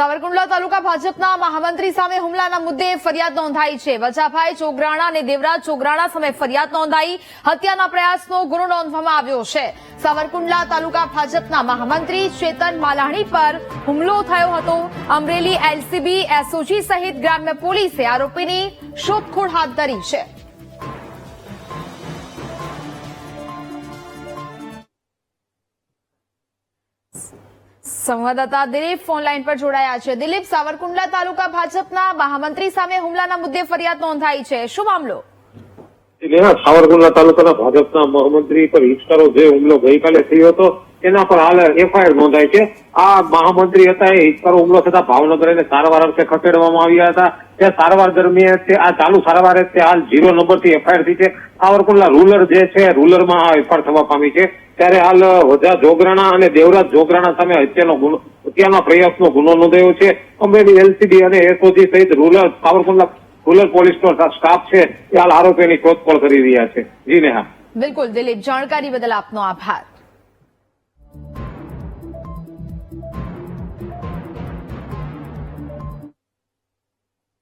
સાવરકુંડલા તાલુકા ભાજપના મહામંત્રી સામે હુમલાના મુદ્દે ફરિયાદ નોંધાઈ છે. વજાભાઈ ચોગરાણા અને દેવરાજ ચોગરાણા સામે ફરિયાદ નોંધાઈ હત્યાના પ્રયાસનો ગુનો નોંધવામાં આવ્યો છે. સાવરકુંડલા તાલુકા ભાજપના મહામંત્રી ચેતન માલાણી પર હુમલો થયો હતો. અમરેલી એલસીબી એસઓજી સહિત ગ્રામ્ય પોલીસે આરોપીની શોધખોળ હાથ ધરી છે. સંવાદદાતા દિલીપ ફોનલાઈન પર જોડાયા છે. દિલીપ, સાવરકુંડલા તાલુકા ભાજપના મહામંત્રી સામે હુમલાના મુદ્દે ફરિયાદ નોંધાઈ છે. શું મામલો? નેહા, સાવરકુંડલા તાલુકાના ભાજપના મહામંત્રી પર હિચકારો જે હુમલો ગઈકાલે થયો હતો તેના પર હાલ એફઆઈઆર નોંધાઈ છે. આ મહામંત્રી હતા, એ હિસ્ટરો હુમલો થતા ભાવનગર એને સારવાર અર્થે ખસેડવામાં આવ્યા હતા. તે સારવાર દરમિયાન તે આ ચાલુ સારવાર તે હાલ ઝીરો નંબરથી એફઆઈઆર થઈ છે. સાવરકુંડલા રૂલર જે છે, રૂરલમાં આ એફઆઈઆર થવા પામી છે. ત્યારે હાલ વધા જોગરાણા અને દેવરાજ જોગરાણા સામે હત્યાનો ગુનો, હત્યાના પ્રયાસનો ગુનો નોંધાયો છે. અમરેલી એલસીબી અને એસઓજી સહિત રૂરલ સાવરકુંડલા રૂરલ પોલીસનો સ્ટાફ છે. એ હાલ આરોપીની શોધખોળ કરી રહ્યા છે. જી નેહા. બિલકુલ, દિલીપ, જાણકારી બદલ આપનો આભાર.